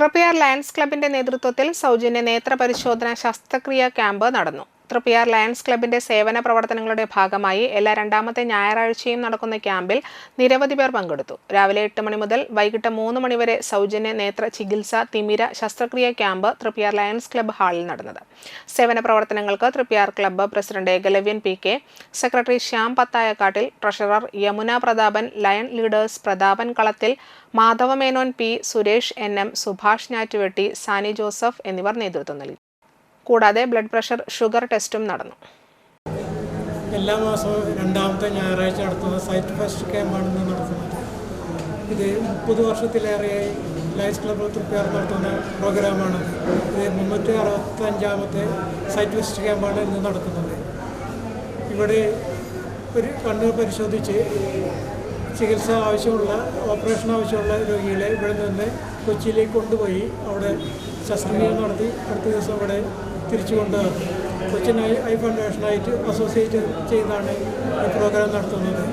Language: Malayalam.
തൃപ്പയാർ ലയൺസ് ക്ലബിന്റെ നേതൃത്വത്തിൽ സൗജന്യ നേത്ര പരിശോധന ശസ്ത്രക്രിയ ക്യാമ്പ് നടന്നു. തൃപ്പയാർ ലയൺസ് ക്ലബിന്റെ സേവന പ്രവർത്തനങ്ങളുടെ ഭാഗമായി എല്ലാ രണ്ടാമത്തെ ഞായറാഴ്ചയും നടക്കുന്ന ക്യാമ്പിൽ നിരവധി പേർ പങ്കെടുത്തു. രാവിലെ എട്ട് മണി മുതൽ വൈകിട്ട് മൂന്ന് മണി വരെ സൗജന്യ നേത്ര ചികിത്സ തിമിര ശസ്ത്രക്രിയ ക്യാമ്പ് തൃപ്പയാർ ലയൺസ് ക്ലബ് ഹാളിൽ നടന്നത്. സേവന പ്രവർത്തനങ്ങൾക്ക് Triprayar club president Ekalavyan P K secretary Shyam Pathayakkattil treasurer Yamuna Prathapan lion leaders Prathapan Kalathil Madhavamenon P Suresh N M Subhash Njattuvetti Sani Joseph എന്നിവർ നേതൃത്വം നൽകി. കൂടാതെ ബ്ലഡ് പ്രഷർ ഷുഗർ ടെസ്റ്റും നടന്നു. എല്ലാ മാസവും രണ്ടാമത്തെ ഞായറാഴ്ച നടത്തുന്ന സൈറ്റ് ഫസ്റ്റ് ക്യാമ്പാണ് നടത്തുന്നത്. ഇത് മുപ്പത് വർഷത്തിലേറെയായി ലയൻസ് ക്ലബ് തൃപ്തിയാർ നടത്തുന്ന പ്രോഗ്രാമാണ്. ഇത് മുന്നൂറ്റി അറുപത്തഞ്ചാമത്തെ സൈറ്റ് ഫസ്റ്റ് ക്യാമ്പാണ് ഇന്ന് നടക്കുന്നത് ഇവിടെ ഒരു കണ്ണ് പരിശോധിച്ച് ചികിത്സ ആവശ്യമുള്ള ഓപ്പറേഷൻ ആവശ്യമുള്ള രോഗികളെ ഇവിടെ നിന്ന് കൊച്ചിയിലേക്ക് കൊണ്ടുപോയി അവിടെ ശസ്ത്രക്രിയ നടത്തി അടുത്ത ദിവസം ഇവിടെ തിരിച്ചു കൊണ്ടുവന്നു. കൊച്ചിൻ ഐ ഫൗണ്ടേഷനായിട്ട് അസോസിയേറ്റ് ചെയ്താണ് ഈ പ്രോഗ്രാം നടത്തുന്നത്.